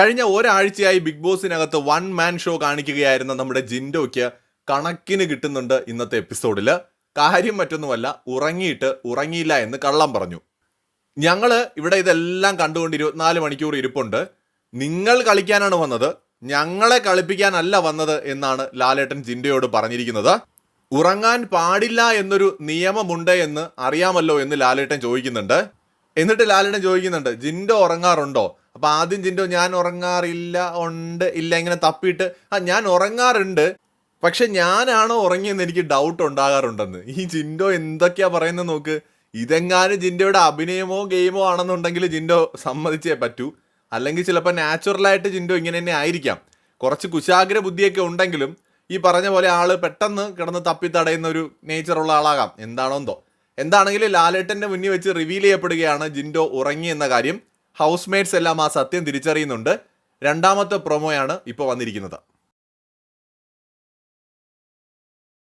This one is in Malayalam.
കഴിഞ്ഞ ഒരാഴ്ചയായി ബിഗ് ബോസിനകത്ത് വൺ മാൻ ഷോ കാണിക്കുകയായിരുന്ന നമ്മുടെ ജിൻഡോയ്ക്ക് കണക്കിന് കിട്ടുന്നുണ്ട് ഇന്നത്തെ എപ്പിസോഡിൽ കാര്യം മറ്റൊന്നുമല്ല ഉറങ്ങിയിട്ട് ഉറങ്ങിയില്ല എന്ന് കള്ളം പറഞ്ഞു. ഞങ്ങൾ ഇവിടെ ഇതെല്ലാം കണ്ടുകൊണ്ട് ഇരുപത്തിനാല് മണിക്കൂർ ഇരിപ്പുണ്ട്. നിങ്ങൾ കളിക്കാനാണ് വന്നത്. ഞങ്ങളെ കളിപ്പിക്കാനല്ല വന്നത് എന്നാണ് ലാലേട്ടൻ ജിൻഡയോട് പറഞ്ഞിരിക്കുന്നത്. ഉറങ്ങാൻ പാടില്ല എന്നൊരു നിയമമുണ്ട് എന്ന് അറിയാമല്ലോ എന്ന് ലാലേട്ടൻ ചോദിക്കുന്നുണ്ട്. എന്നിട്ട് ലാലേട്ടൻ ചോദിക്കുന്നുണ്ട് ജിൻഡോ ഉറങ്ങാറുണ്ടോ? അപ്പൊ ആദ്യം ജിൻഡോ ഞാൻ ഉറങ്ങാറില്ല ഉണ്ട് ഇല്ല ഇങ്ങനെ തപ്പിയിട്ട്. ആ ഞാൻ ഉറങ്ങാറുണ്ട് പക്ഷെ ഞാനാണോ ഉറങ്ങിയെന്ന് എനിക്ക് ഡൗട്ട് ഉണ്ടാകാറുണ്ടെന്ന്. ഈ ജിൻഡോ എന്തൊക്കെയാ പറയുന്നത് നോക്ക്. ഇതെങ്ങാനും ജിൻഡോയുടെ അഭിനയമോ ഗെയിമോ ആണെന്നുണ്ടെങ്കിൽ ജിൻഡോ സമ്മതിച്ചേ പറ്റൂ. അല്ലെങ്കിൽ ചിലപ്പോൾ നാച്ചുറലായിട്ട് ജിൻഡോ ഇങ്ങനെ തന്നെ ആയിരിക്കാം. കുറച്ച് കുശാഗ്ര ബുദ്ധിയൊക്കെ ഉണ്ടെങ്കിലും ഈ പറഞ്ഞ പോലെ ആൾ പെട്ടെന്ന് കിടന്ന് തപ്പി തടയുന്ന ഒരു നേച്ചറുള്ള ആളാകാം. എന്താണോ എന്തോ. എന്താണെങ്കിലും ലാലേട്ടന്റെ മുന്നിൽ വെച്ച് റിവീൽ ചെയ്യപ്പെടുകയാണ് ജിൻഡോ ഉറങ്ങി എന്ന കാര്യം. ഹൗസ് മേറ്റ്സ് എല്ലാം ആ സത്യം തിരിച്ചറിയുന്നുണ്ട്. രണ്ടാമത്തെ പ്രൊമോയാണ് ഇപ്പോൾ വന്നിരിക്കുന്നത്.